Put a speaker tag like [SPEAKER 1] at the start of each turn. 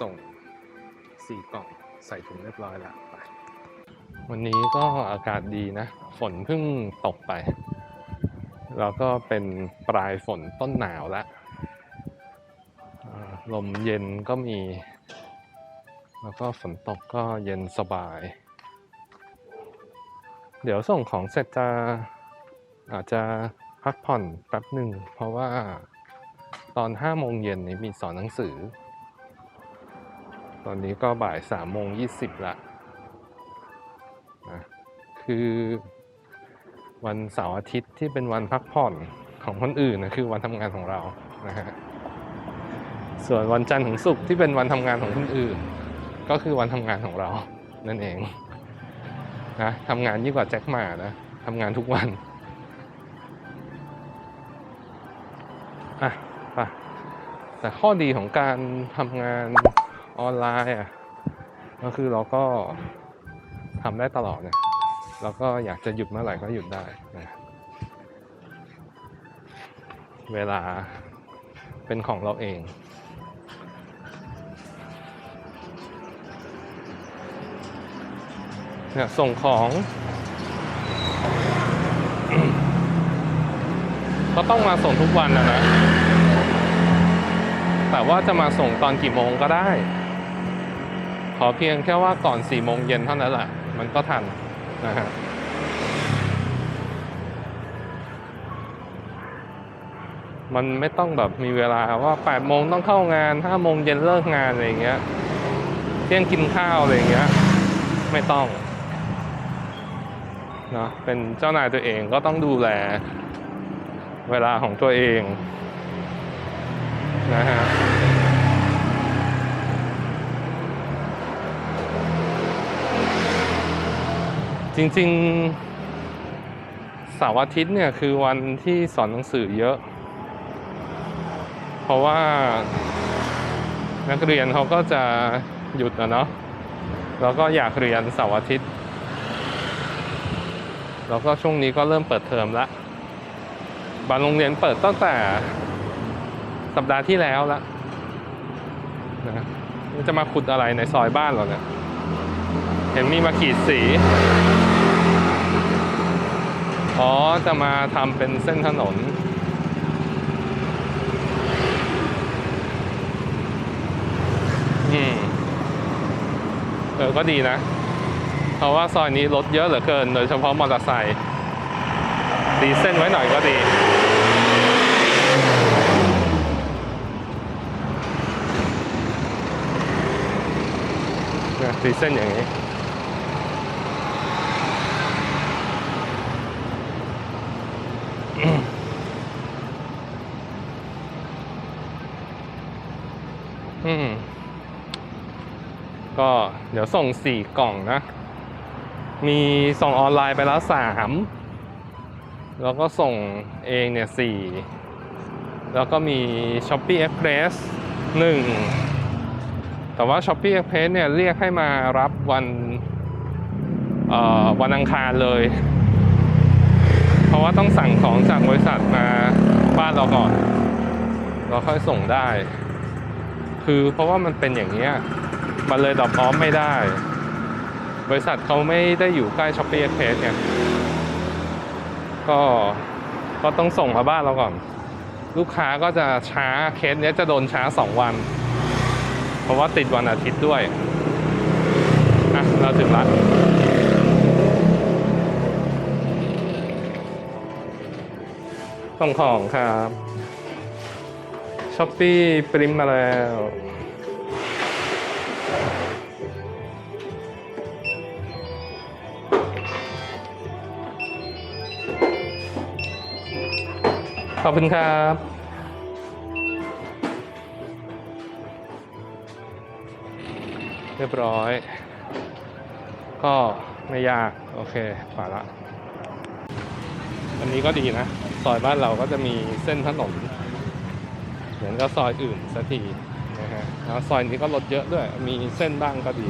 [SPEAKER 1] ส่งสี่กล่องใส่ถุงเรียบร้อยแล้วไปวันนี้ก็อากาศดีนะ ฝนเพิ่งตกไป แล้วก็เป็นปลายฝนต้นหนาวแล้วลมเย็นก็มี แล้วก็ฝนตกก็เย็นสบาย เดี๋ยวส่งของเสร็จจะอาจจะพักผ่อนแป๊บหนึ่ง เพราะว่าตอน5โมงเย็นนี้มีสอนหนังสือ ตอนนี้ก็บ่าย3โมง20ละนะคือวันเสาร์อาทิตย์ที่เป็นวันพักผ่อนของคนอื่นนะคือวันทำงานของเรานะฮะส่วนวันจันทร์ถึงศุกร์ที่เป็นวันทำงานของคนอื่น ก็คือวันทำงานของเรานั่นเองนะทำงานยิ่งกว่าแจ็คหมานะทำงานทุกวันอะไปแต่ข้อดีของการทำงาน ออนไลน์อะก็คือเราก็ทำได้ตลอดนะเราก็อยากจะหยุดเมื่อไหร่ก็หยุดได้นะเวลาเป็นของเราเอง เนี่ยส่งของก็ต้องมาส่งทุกวันนะนะ แต่ว่าจะมาส่งตอนกี่โมงก็ได้ ขอเพียงแค่ว่าก่อน4โมงเย็นเท่านั้นแหละมันก็ทันนะฮะมันไม่ต้องแบบมีเวลาว่า8โมงต้องเข้างาน5โมงเย็นเลิกงานอะไรเงี้ยเที่ยงกินข้าวอะไรเงี้ย ไม่ต้องนะเป็นเจ้านายตัวเองก็ต้องดูแล เวลาของตัวเองนะฮะ จริงๆเสาร์อาทิตย์เนี่ยคือวันที่สอนหนังสือเยอะ เพราะว่านักเรียนเขาก็จะหยุดนะเนาะแล้วก็อยากเรียนเสาร์อาทิตย์ แล้วก็ช่วงนี้ก็เริ่มเปิดเทอมล้วบางโรงเรียนเปิดตั้งแต่สัปดาห์ที่แล้วล้วนะจะมาขุดอะไรในซอยบ้านเราเนี่ย เห็นมีมาขีดสี อ๋อ จะมาทำเป็นเส้นถนน อืม เออ ก็ดีนะ เพราะว่าซอยนี้รถเยอะเหลือเกิน โดยเฉพาะมอเตอร์ไซค์ ดีเส้นไว้หน่อยก็ดีดีเส้นอย่างนี้ อืม ก็เดี๋ยวส่งสี่กล่องนะ มีส่งออนไลน์ไปแล้วสามแล้วก็ส่งเองเนี่ยสี่แล้วก็มี s h o p e e Express หนึ่งแต่ว่า s h o p e e Express เนี่ยเรียกให้มารับวันเอ่อวันอังคารเลย ราะว่าต้องสั่งของจากบริษัทมาบ้านเราก่อน เราค่อยส่งได้ คือเพราะว่ามันเป็นอย่างเนี้ยมันเลยดรอปออฟไม่ได้ บริษัทเขาไม่ได้อยู่ใกล้ช้อปปี้เอ็กเพสไงก็ก็ต้องส่งมาบ้านเราก่อน ลูกค้าก็จะช้าเคสเนี้ยจะโดนช้า 2 วัน เพราะว่าติดวันอาทิตย์ด้วยอะเราถึงละ ส่งของครับช้อปปี้ปริมมาแล้ว ขอบคุณครับเรียบร้อย ก็ไม่ยาก โอเคผ่านละ อันนี้ก็ดีนะ ซอยบ้านเราก็จะมีเส้นถนนเหมือนกับซอยอื่นสักทีนะฮะแล้วซอยนี้ก็รถเยอะด้วย มีเส้นบ้างก็ดี